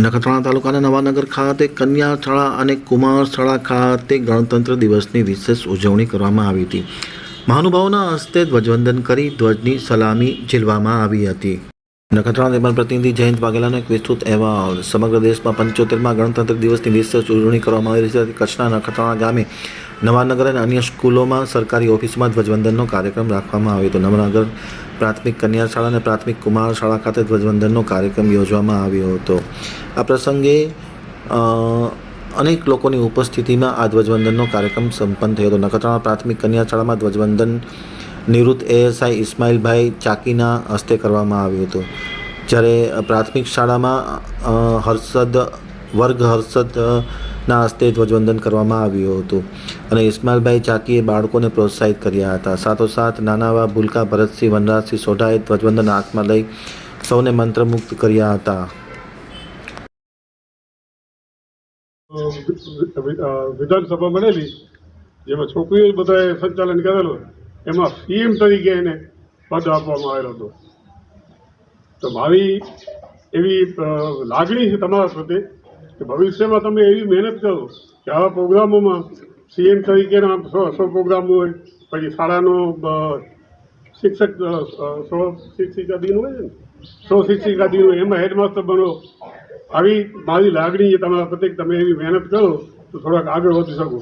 નખત્રાણા તાલુકાના નવાનગર ખાતે કન્યા શાળા અને કુમાર શાળા ખાતે ગણતંત્ર દિવસની વિશેષ ઉજવણી કરવામાં આવી હતી. મહાનુભાવોના હસ્તે ધ્વજવંદન કરી ધ્વજની સલામી ઝીલવામાં આવી હતી. નખત્રાણા નિર્માણ પ્રતિનિધિ જયંત વાઘેલાનો એક વિસ્તૃત અહેવાલ. સમગ્ર દેશમાં પંચોતેરમાં ગણતંત્ર દિવસની વિશેષ ઉજવણી કરવામાં આવી રહી છે. કચ્છના નખત્રાણા ગામે નવાનગર અને અન્ય સ્કૂલોમાં સરકારી ઓફિસમાં ધ્વજવંદનનો કાર્યક્રમ રાખવામાં આવ્યો હતો. નવાનગર પ્રાથમિક કન્યા શાળા અને પ્રાથમિક કુમાર શાળા ખાતે ધ્વજવંદનનો કાર્યક્રમ યોજવામાં આવ્યો હતો. આ પ્રસંગે અનેક લોકોની ઉપસ્થિતિમાં આ ધ્વજવંદનનો કાર્યક્રમ સંપન્ન થયો હતો. નખત્રાણા પ્રાથમિક કન્યા શાળામાં ધ્વજવંદન નિવૃત્ત એએસઆઈ ઇસ્માઇલભાઈ ચાકીના હસ્તે કરવામાં આવ્યું હતું. જ્યારે પ્રાથમિક શાળામાં હર્ષદ, વર્ગ હર્ષદના હસ્તે ધ્વજવંદન કરવામાં આવ્યું હતું અને ઇસ્માઇલભાઈ ચાકીએ બાળકોને પ્રોત્સાહિત કર્યા હતા. સાથોસાથ, નાનાવા ભૂલકા ભરતસિંહ વનરાજસિંહ સોઢાએ ધ્વજવંદન હાથમાં લઈ સૌને મંત્રમુગ્ધ કર્યા હતા. વિધાનસભા બનેલી, જેમાં છોકરીઓ બધાએ સંચાલન કરેલું. એમાં સીએમ તરીકે એને પદ આપવામાં આવેલો હતો. તો મારી એવી લાગણી છે તમારા પ્રત્યે કે ભવિષ્યમાં તમે એવી મહેનત કરો કે આવા પ્રોગ્રામોમાં સીએમ તરીકેના સો પ્રોગ્રામ હોય, પછી શાળાનો શિક્ષક સો શિક્ષિકા દિન હોય ને, સો શિક્ષિકા દિન હોય, એમાં હેડમાસ્ટર બનો. આવી મારી લાગણી છે તમારા પ્રત્યે તમે એવી મહેનત કરો તો થોડાક આગળ વધી શકો.